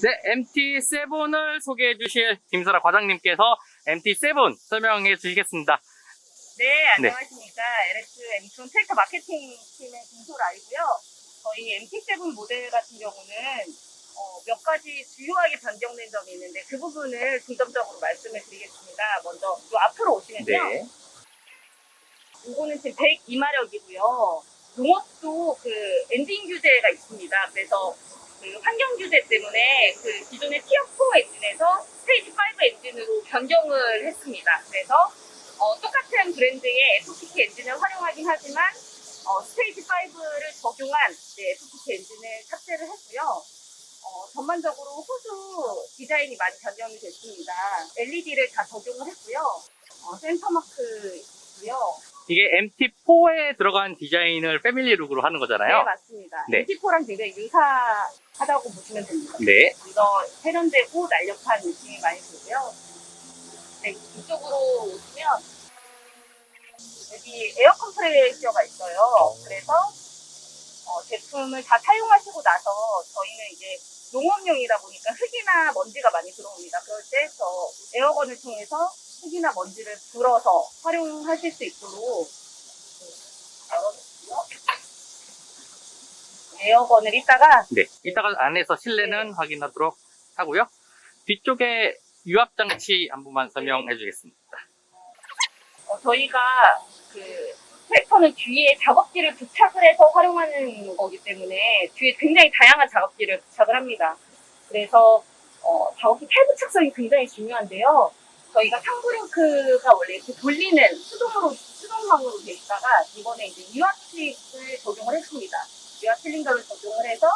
네, MT7을 소개해 주실 김설아 과장님께서 MT7 설명해 주시겠습니다. 네, 안녕하십니까. LS 엠툰 트랙터 마케팅 팀의 김소라이고요. 저희 MT7 모델 같은 경우는 어, 몇 가지 주요하게 변경된 점이 있는데 그 부분을 중점적으로 말씀을 드리겠습니다. 먼저 요 앞으로 오시면요. 네. 이거는 지금 102마력이고요. 농업도 그 엔진 규제가 있습니다. 그래서 그 환경 규제 때문에 그 기존의 티어 4 엔진에서 스테이지 5 엔진으로 변경을 했습니다. 그래서 어, 똑같은 브랜드의 FPT 엔진을 활용하긴 하지만 어, 스테이지 5를 적용한 이제 FPT 엔진을 탑재를 했고요. 어, 전반적으로 호수 디자인이 많이 변경이 됐습니다. LED를 다 적용을 했고요. 어, 센터 마크 있고요. 이게 MT4에 들어간 디자인을 패밀리 룩으로 하는 네, 거잖아요. 맞습니다. 네. MT4랑 굉장히 유사하다고 보시면 됩니다. 네. 이거 세련되고 날렵한 느낌이 많이 들고요. 네, 이쪽으로 오시면 여기 에어 컴프레셔가 있어요. 그래서 어, 제품을 다 사용하시고 나서 저희는 이제 농업용이다 보니까 흙이나 먼지가 많이 들어옵니다. 그럴 때 저 에어건을 통해서 흙이나 먼지를 불어서 활용하실 수 있도록 네. 에어건을 이따가 네. 이따가 안에서 실내는 확인하도록 하고요. 뒤쪽에 유압 장치 한 번만 설명해 주겠습니다. 어, 저희가 그 트랙터는 뒤에 작업기를 부착을 해서 활용하는 거기 때문에 뒤에 굉장히 다양한 작업기를 부착을 합니다. 그래서 어, 작업기 탈부착성이 굉장히 중요한데요. 저희가 상브링크가 원래 이렇게 돌리는 수동으로 수동형으로 돼 있다가 이번에 이제 유압식을 적용을 했습니다. 유압 실린더를 적용을 해서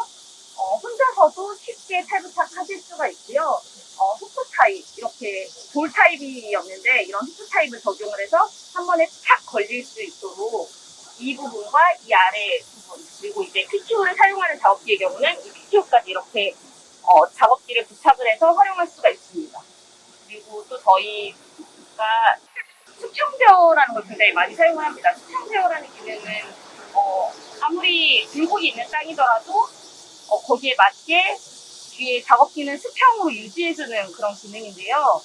어, 혼자서도 쉽게 탈부착하실 수가 있고요. 어, 후프 타입 이렇게 돌 타입이었는데 이런 후프 타입을 적용을 해서 한 번에 착 걸릴 수 있도록 이 부분과 이 아래 부분 그리고 이제 PTO를 사용하는 작업기의 경우는 이 PTO까지 이렇게 어, 작업기를 부착을 해서 활용할 수가 있습니다. 그리고 또 저희가 수평 제어라는 걸 굉장히 많이 사용을 합니다. 수평 제어라는 기능은 어, 아무리 굴곡이 있는 땅이더라도 어, 거기에 맞게 뒤에 작업기는 수평으로 유지해주는 그런 기능인데요.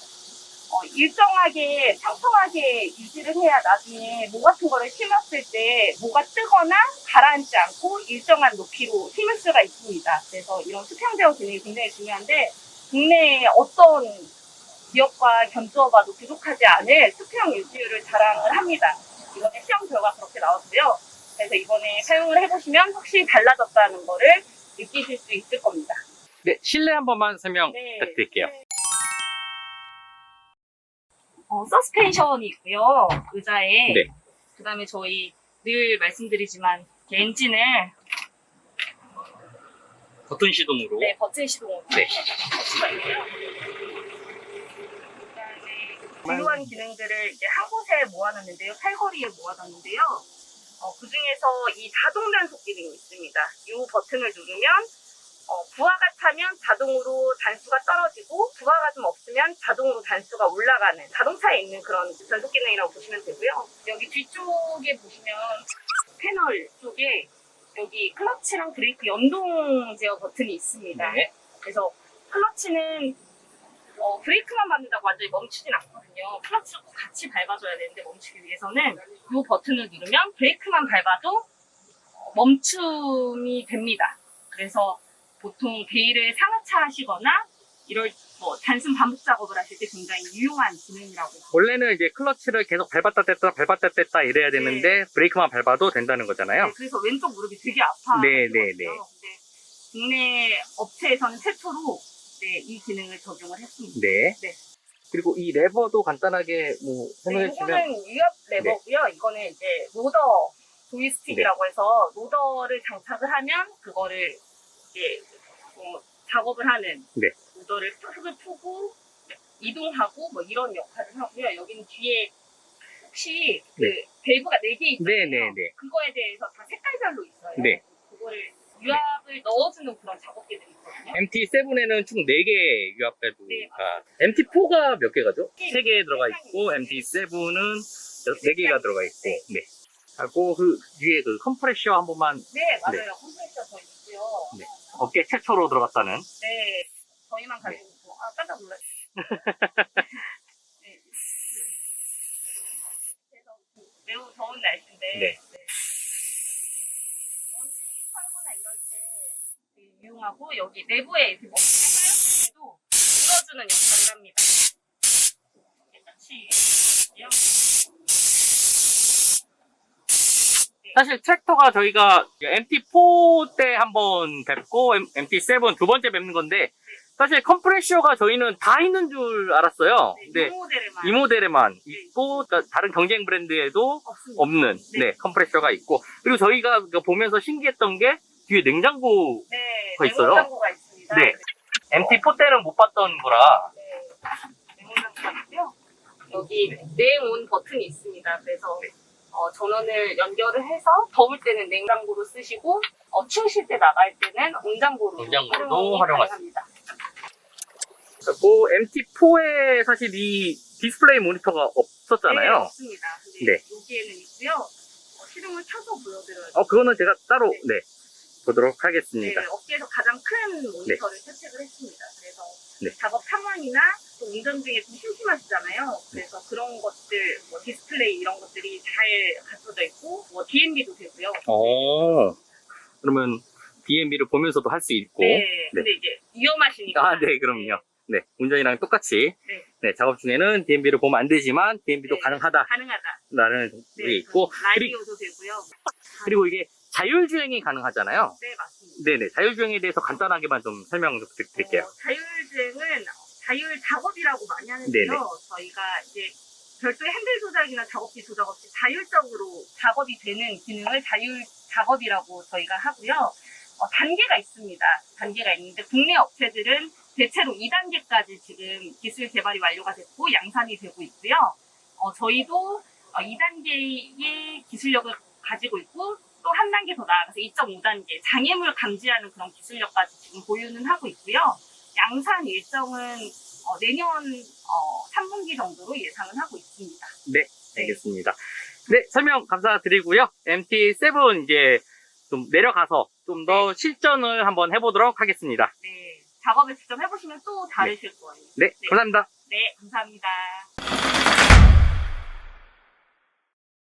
어, 일정하게 평평하게 유지를 해야 나중에 모 같은 거를 심었을 때 모가 뜨거나 가라앉지 않고 일정한 높이로 심을 수가 있습니다. 그래서 이런 수평 제어 기능이 굉장히 중요한데 국내에 어떤 기업과 견주어봐도 부족하지 않을 수평 유지율을 자랑을 합니다. 이번에 시험 결과 그렇게 나왔고요. 그래서 이번에 사용을 해보시면 확실히 달라졌다는 거를 느끼실 수 있을 겁니다. 네. 실내 한 번만 설명 네. 부탁드릴게요. 어, 서스펜션이 있고요. 의자에. 네. 그 다음에 저희 늘 말씀드리지만 이렇게 엔진을 버튼 시동으로. 네, 버튼 시동으로 네. 할 수가 있고요. 그다음에 중요한 기능들을 이제 한 곳에 모아놨는데요. 팔걸이에 모아놨는데요. 어, 그 중에서 이 자동 단속 기능이 있습니다. 이 버튼을 누르면 어, 부하가 차면 자동으로 단수가 떨어지고 부하가 좀 없으면 자동으로 단수가 올라가는 자동차에 있는 그런 단속 기능이라고 보시면 되고요. 여기 뒤쪽에 보시면 패널 쪽에 여기 클러치랑 브레이크 연동 제어 버튼이 있습니다. 네. 그래서 클러치는 어, 브레이크만 밟는다고 완전히 멈추진 않거든요. 클러치를 꼭 같이 밟아줘야 되는데 멈추기 위해서는 이 버튼을 누르면 브레이크만 밟아도 어, 멈춤이 됩니다. 그래서 보통 베일을 상하차 하시거나 이럴 뭐 단순 반복 작업을 하실 때 굉장히 유용한 기능이라고 원래는 이제 클러치를 계속 밟았다 뗐다 밟았다 뗐다 이래야 되는데 브레이크만 밟아도 된다는 거잖아요. 네, 그래서 왼쪽 무릎이 되게 아파. 네, 네, 네. 근데 국내 업체에서는 최초로 네, 이 기능을 적용을 했습니다. 네. 네. 그리고 이 레버도 간단하게 뭐 네, 설명해 주시면 이거는 유압 레버고요. 이거는 이제 로더 조이스틱이라고 네. 해서 로더를 장착을 하면 그거를 이제 뭐 작업을 하는 네. 로더를 흙을 푸고 이동하고 뭐 이런 역할을 하고요. 여기는 뒤에 혹시 그 네. 밸브가 4개 있잖아요. 네, 네, 네. 그거에 대해서 다 색깔별로 있어요. 네. 그거를 유압을 넣어주는 그런 작업기들이. MT7에는 총 4개의 유압 네, 밸브가 MT4가 몇 개가죠? 3개 들어가 있고 MT7은 4개가 들어가 있고 네. 하고 그 위에 그 컴프레셔 한 번만 네, 맞아요. 컴프레셔 더 있고요. 네. 어깨 최초로 들어갔다는 네. 가지고 아 깜짝 놀랐어요. 네. 그래서 매우 더운 날씨인데 네. 먼지 털거나 이럴 유용하고 여기 내부에 먼지 쌓였을 때도 물어주는 역할을 합니다. 같이 이렇게 사실 트랙터가 저희가 MT4 때 한번 뵙고 MT7 두 번째 뵙는 건데 사실 컴프레셔가 저희는 다 있는 줄 알았어요. 네, 근데 이 모델에만 이 모델에만 있고 다- 다른 경쟁 브랜드에도 없습니다. 없는 네. 네, 컴프레셔가 있고 그리고 저희가 그 보면서 신기했던 게 뒤에 냉장고 네, 거 있어요? 냉장고가 있습니다. 네. MT4 때는 못 봤던 거라 네. 여기 네온 버튼이 있습니다. 그래서 어, 전원을 연결을 해서 더울 때는 냉장고로 쓰시고 어, 추우실 때 나갈 때는 활용할 수 가능합니다. 그리고 MT4에 사실 이 디스플레이 모니터가 네, 없었잖아요. 없습니다. 근데 네. 여기에는 있고요. 어, 시동을 켜서 보여드려요. 어 그거는 제가 따로 네. 네 보도록 네, 하겠습니다. 업계에서 가장 큰 모니터를 채택을 했습니다. 그래서 네. 작업 상황이나 또 운전 중에 좀 심심하시잖아요. 그래서 그런 것들, 뭐 디스플레이 이런 것들이 잘 갖춰져 있고, 뭐 DMB도 되고요. 어 그러면 DMB를 보면서도 할 수 있고 네, 근데 이제 위험하시니까. 아, 네, 그럼요. 네, 운전이랑 똑같이. 네. 네, 작업 중에는 DMB를 보면 안 되지만 DMB도 네. 가능하다라는 가능하다. 게 네, 있고 라디오도 되고요. 그리고 이게 자율주행이 가능하잖아요. 네, 맞습니다. 네네, 자율주행에 대해서 간단하게만 좀 설명 좀 부탁드릴게요. 어, 자율주행은 자율 작업이라고 많이 하는데요. 네네. 저희가 이제 별도의 핸들 조작이나 작업기 조작 없이 자율적으로 작업이 되는 기능을 자율 작업이라고 저희가 하고요. 어, 단계가 있습니다. 단계가 있는데 국내 업체들은 대체로 2단계까지 지금 기술 개발이 완료가 됐고 양산이 되고 있고요. 어, 저희도 어, 2단계의 기술력을 가지고 있고 또 한 단계 더 나아가서 2.5단계 장애물 감지하는 그런 기술력까지 지금 보유는 하고 있고요. 양산 일정은 어, 내년 어, 3분기 정도로 예상을 하고 있습니다. 네, 알겠습니다. 네, 설명 감사드리고요. MT7 이제 좀 내려가서 좀 더 실전을 한번 해보도록 하겠습니다. 네, 작업을 직접 해보시면 또 다르실 거예요. 네, 감사합니다. 네, 감사합니다.